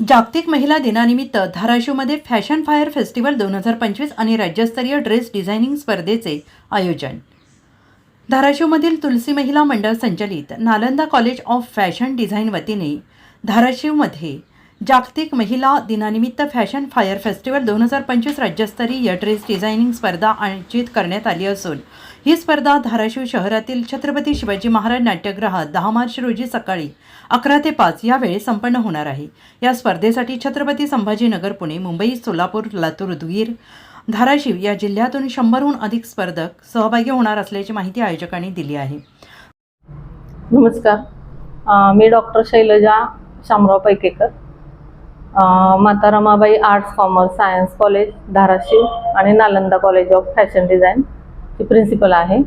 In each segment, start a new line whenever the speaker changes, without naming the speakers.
जागतिक महिला दिनानिमित्त धाराशिवमध्ये फॅशन फायर फेस्टिवल दोन हजार पंचवीस आणि राज्यस्तरीय ड्रेस डिझायनिंग स्पर्धेचे आयोजन. धाराशिवमधील तुलसी महिला मंडळ संचलित Nalanda college of fashion design वतीने धाराशिवमध्ये जागतिक महिला दिनानिमित्त फॅशन फायर फेस्टिवल दोन हजार पंचवीस राज्यस्तरीय ड्रेस डिझायनिंग स्पर्धा आयोजित करण्यात आली असून ही स्पर्धा धाराशिव शहरातील छत्रपती शिवाजी महाराज नाट्यगृहात दहा मार्च रोजी सकाळी अकरा ते पाच या वेळी संपन्न होणार आहे. या स्पर्धेसाठी छत्रपती संभाजीनगर पुणे मुंबई सोलापूर लातूर बीड धाराशिव या जिल्ह्यातून शंभरहून अधिक स्पर्धक सहभागी होणार असल्याची माहिती आयोजकांनी दिली आहे.
नमस्कार. मी doctor Shailaja Shamrao Paikekar. Mata Ramabai arts commerce science college Dharashiv आणि Nalanda college of fashion design ची प्रिन्सिपल आहे.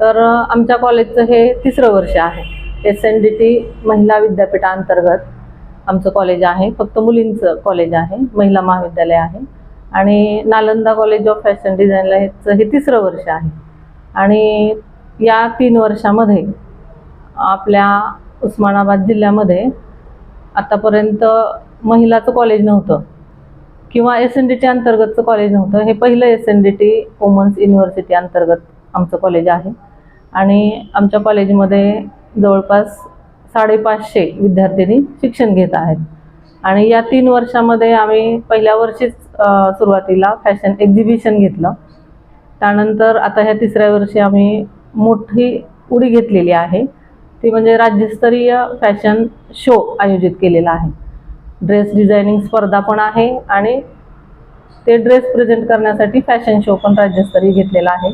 तर आमच्या कॉलेजचं हे तिसरं वर्ष आहे. एस एन डी टी महिला विद्यापीठाअंतर्गत आमचं कॉलेज आहे. फक्त मुलींचं कॉलेज आहे. महिला महाविद्यालय आहे. आणि नालंदा कॉलेज ऑफ फॅशन डिझाईनला हेचं हे तिसरं वर्ष आहे. आणि या तीन वर्षामध्ये आपल्या उस्मानाबाद जिल्ह्यामध्ये आतापर्यंत महिलाचं कॉलेज नव्हतं. किंवा एस एन डी टी अंतर्गतचं कॉलेज नव्हतं. हे पहिलं S N D T women's university अंतर्गत आमचं कॉलेज आहे. आणि आमच्या कॉलेजमध्ये जवळपास साडेपाचशे विद्यार्थिनी शिक्षण घेत आहेत. आणि या तीन वर्षामध्ये आम्ही पहिल्या वर्षीच सुरुवातीला फॅशन एक्झिबिशन घेतलं. त्यानंतर आता ह्या तिसऱ्या वर्षी आम्ही मोठी उडी घेतलेली आहे. ती म्हणजे राज्यस्तरीय फॅशन शो आयोजित केलेला आहे. ड्रेस डिझायनिंग स्पर्धा पण आहे आणि ते ड्रेस प्रेझेंट करण्यासाठी फॅशन शो पण राज्यस्तरीय घेतलेला आहे.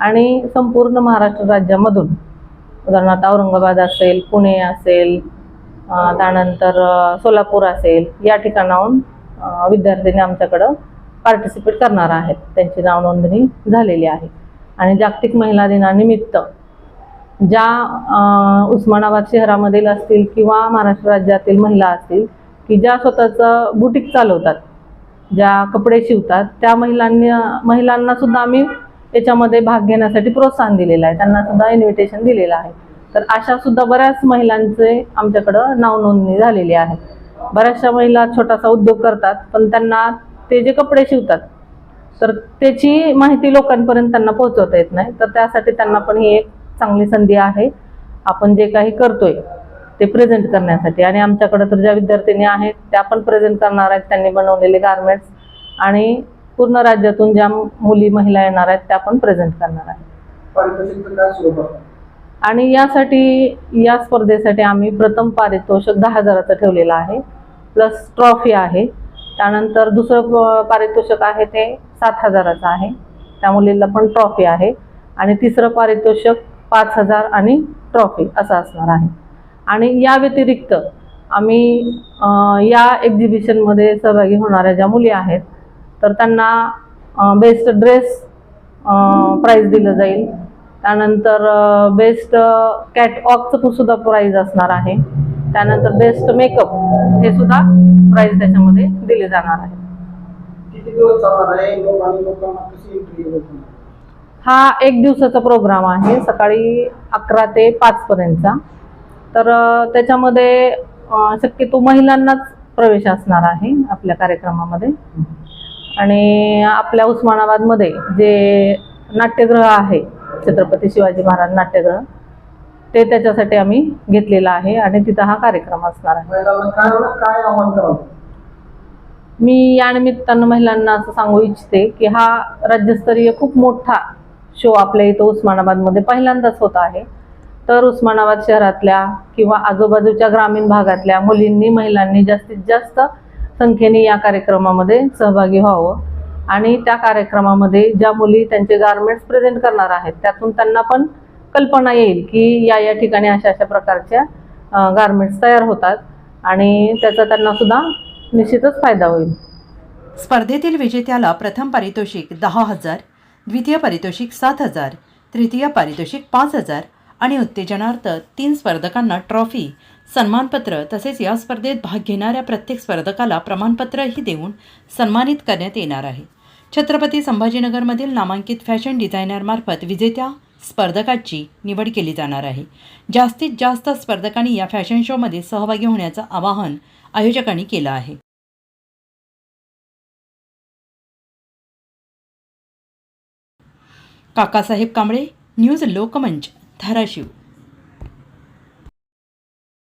आणि संपूर्ण महाराष्ट्र राज्यामधून उदाहरणार्थ औरंगाबाद असेल पुणे असेल त्यानंतर सोलापूर असेल या ठिकाणाहून विद्यार्थ्यांनी आमच्याकडं पार्टिसिपेट करणार आहेत. त्यांची नाव नोंदणी झालेली आहे. आणि जागतिक महिला दिनानिमित्त ज्या उस्मानाबाद शहरामधील असतील किंवा महाराष्ट्र राज्यातील महिला असतील की ज्या स्वतःचं बुटीक चालवतात ज्या कपडे शिवतात त्या महिलांना महिलांना सुद्धा आम्ही याच्यामध्ये भाग घेण्यासाठी प्रोत्साहन दिलेलं आहे. त्यांना सुद्धा इन्व्हिटेशन दिलेलं आहे. तर अशा सुद्धा बऱ्याच महिलांचे आमच्याकडं नाव नोंदणी झालेली आहे. बऱ्याचशा महिला छोटासा उद्योग करतात पण त्यांना ते जे कपडे शिवतात तर त्याची माहिती लोकांपर्यंत त्यांना पोहोचवता येत नाही. तर त्यासाठी त्यांना पण ही एक चांगली संधी आहे. आपण जे काही करतोय ते प्रेझेंट करण्यासाठी. आणि आमच्याकडे तर ज्या विद्यार्थिनी आहेत त्या पण प्रेझेंट करणार आहेत. त्यांनी बनवलेले गारमेंट्स आणि पूर्ण राज्यातून ज्या मुली महिला येणार आहेत त्या पण प्रेझेंट करणार आहेत. आणि यासाठी या स्पर्धेसाठी आम्ही प्रथम पारितोषिक दहा हजाराचं ठेवलेलं आहे. प्लस ट्रॉफी आहे. त्यानंतर दुसरं पारितोषिक आहे ते सात हजाराचं आहे. त्या मुलीला पण ट्रॉफी आहे. आणि तिसरं पारितोषिक पाच हजार आणि ट्रॉफी असं असणार आहे. आणि या व्यतिरिक्त आम्ही या एक्झिबिशनमध्ये सहभागी होणाऱ्या ज्या मुली आहेत तर त्यांना बेस्ट ड्रेस प्राईज दिलं जाईल. त्यानंतर बेस्ट कॅटवॉकचं सुद्धा प्राईज असणार आहे. त्यानंतर बेस्ट मेकअप हे सुद्धा प्राईज त्याच्यामध्ये दिले जाणार आहे. हा एक दिवसाचा प्रोग्राम आहे सकाळी अकरा ते पाचपर्यंतचा तर त्याच्यामध्ये शक्यतो महिलांनाच प्रवेश असणार आहे आपल्या कार्यक्रमामध्ये. आणि आपल्या उस्मानाबादमध्ये जे नाट्यगृह आहे छत्रपती शिवाजी महाराज नाट्यगृह ते त्याच्यासाठी आम्ही घेतलेलं आहे आणि तिथं हा कार्यक्रम असणार आहे. मी या निमित्तानं महिलांना असं सांगू इच्छिते की हा राज्यस्तरीय खूप मोठा शो आपल्या इथं उस्मानाबादमध्ये पहिल्यांदाच होत आहे. तर उस्मानाबाद शहरातल्या किंवा आजूबाजूच्या ग्रामीण भागातल्या मुलींनी महिलांनी जास्तीत जास्त संख्येने या कार्यक्रमामध्ये सहभागी व्हावं. आणि त्या कार्यक्रमामध्ये ज्या मुली त्यांचे गारमेंट्स प्रेझेंट करणार आहेत त्यातून त्यांना पण कल्पना येईल की या या ठिकाणी अशा अशा प्रकारच्या गारमेंट्स तयार होतात आणि त्याचा त्यांना सुद्धा निश्चितच फायदा होईल.
स्पर्धेतील विजेत्याला प्रथम पारितोषिक दहा हजार द्वितीय पारितोषिक सात हजार तृतीय पारितोषिक पाच हजार आणि उत्तेजनार्थ तीन स्पर्धकांना ट्रॉफी सन्मानपत्र तसेच या स्पर्धेत भाग घेणाऱ्या प्रत्येक स्पर्धकाला प्रमाणपत्रही देऊन सन्मानित करण्यात येणार आहे. छत्रपती संभाजीनगरमधील नामांकित फॅशन डिझायनरमार्फत विजेत्या स्पर्धकाची निवड केली जाणार आहे. जास्तीत जास्त स्पर्धकांनी या फॅशन शोमध्ये सहभागी होण्याचं आवाहन आयोजकांनी केलं आहे. काकासाहेब कांबळे न्यूज लोकमंच. धाराशिव.